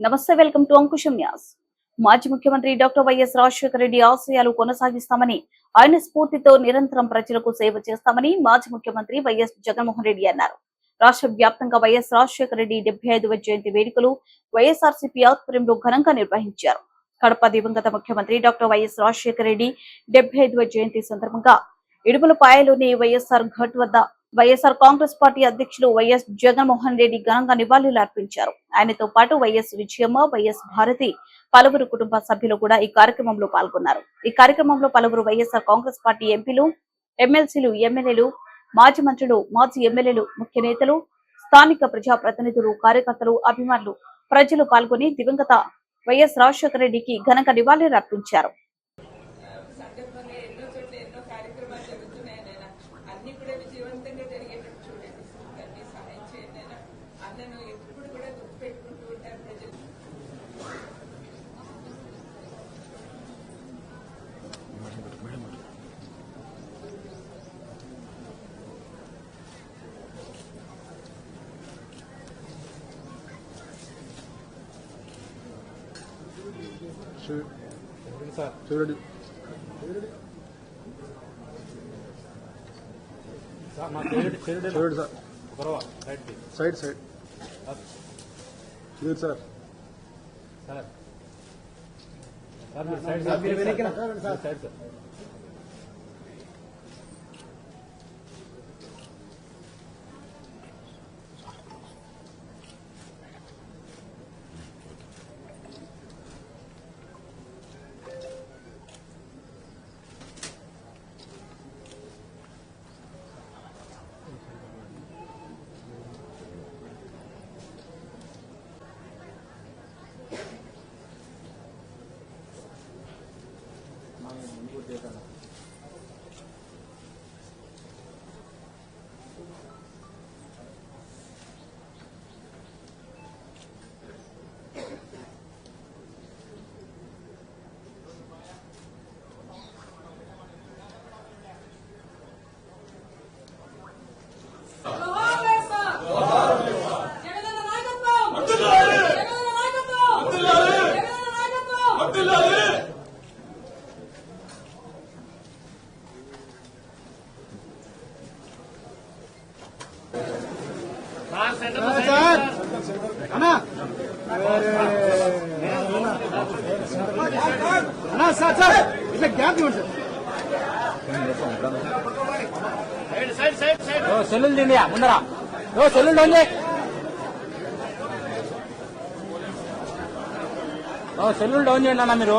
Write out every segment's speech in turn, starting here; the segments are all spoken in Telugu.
నమస్తే వెల్కమ్ టు అంకుశం న్యాస్. మాజీ ముఖ్యమంత్రి డాక్టర్ వైఎస్ రాజశేఖర రెడ్డి ఆశయాలు కొనసాగిస్తామని ఆయన స్ఫూర్తితో నిరంతరం ప్రజలకు సేవ చేస్తామని మాజీ ముఖ్యమంత్రి వైఎస్ జగన్మోహన్ రెడ్డి అన్నారు. రాష్ట్ర వ్యాప్తంగా వైఎస్ రాజశేఖర రెడ్డి డెబ్బై ఐదవ జయంతి వేడుకలు వైఎస్ఆర్సీపీ ఆధ్వర్యంలో ఘనంగా నిర్వహించారు. కడప దివంగత ముఖ్యమంత్రి డాక్టర్ వైఎస్ రాజశేఖర రెడ్డి డెబ్బై ఐదవ జయంతి సందర్భంగా ఇడుపులపాయలోని వైఎస్ఆర్ ఘట్ వద్ద వైఎస్ఆర్ కాంగ్రెస్ పార్టీ అధ్యక్షులు వైఎస్ జగన్మోహన్ రెడ్డి ఘనంగా నివాళులు అర్పించారు. ఆయనతో పాటు వైఎస్ విజయమ్మ వైఎస్ భారతి పలువురు కుటుంబ సభ్యులు కూడా ఈ కార్యక్రమంలో పాల్గొన్నారు. ఈ కార్యక్రమంలో పలువురు వైఎస్ఆర్ కాంగ్రెస్ పార్టీ ఎంపీలు ఎమ్మెల్సీలు ఎమ్మెల్యేలు మాజీ మంత్రులు మాజీ ఎమ్మెల్యేలు ముఖ్య నేతలు స్థానిక ప్రజాప్రతినిధులు కార్యకర్తలు అభిమానులు ప్రజలు పాల్గొని దివంగత వైఎస్ రాజశేఖర రెడ్డికి ఘనంగా నివాళులు అర్పించారు. అన్నను ఎప్పుడు కూడా గుర్తుపెట్టుకుంటూ ఉంటారు ప్రజలు సార్ చూడండి సార్ నా పేరు పేరు చూడండి సార్ గొడవ రైట్ ది. సైడ్ సైడ్ మీరు సార్ సార్ సార్ మీరు సైడ్ సార్ మీరు సైడ్ సార్ జగనన్న அப்துல்லாரு அப்துல்லாரு సార్ అన్నా అన్నా సార్ సార్ ఇట్లా గ్యాప్ ఇవ్వండి సార్ ఓ సెల్లులు తిండి ముందర ఓ సెల్లులు డౌన్ ఓ సెల్లులు డౌన్ చేయండి అన్న మీరు.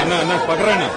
அண்ணா அண்ணா படுறேண்ணா